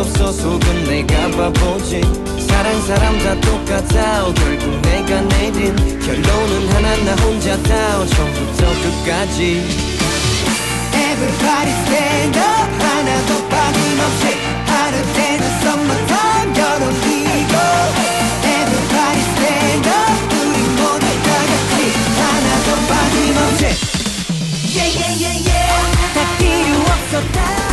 없어 속은 내가 바보지. 사랑 사람 다 똑같아 결국 내가 내린 결론은 하나 나 혼자 다 처음부터 끝까지. Everybody stand up. 하나도 빠짐없이 하루 때는 summertime 여름이고. Everybody stand up. 우리 모두 다 같이 하나도 빠짐없이. Yeah yeah yeah yeah. 다 필요 없어 다.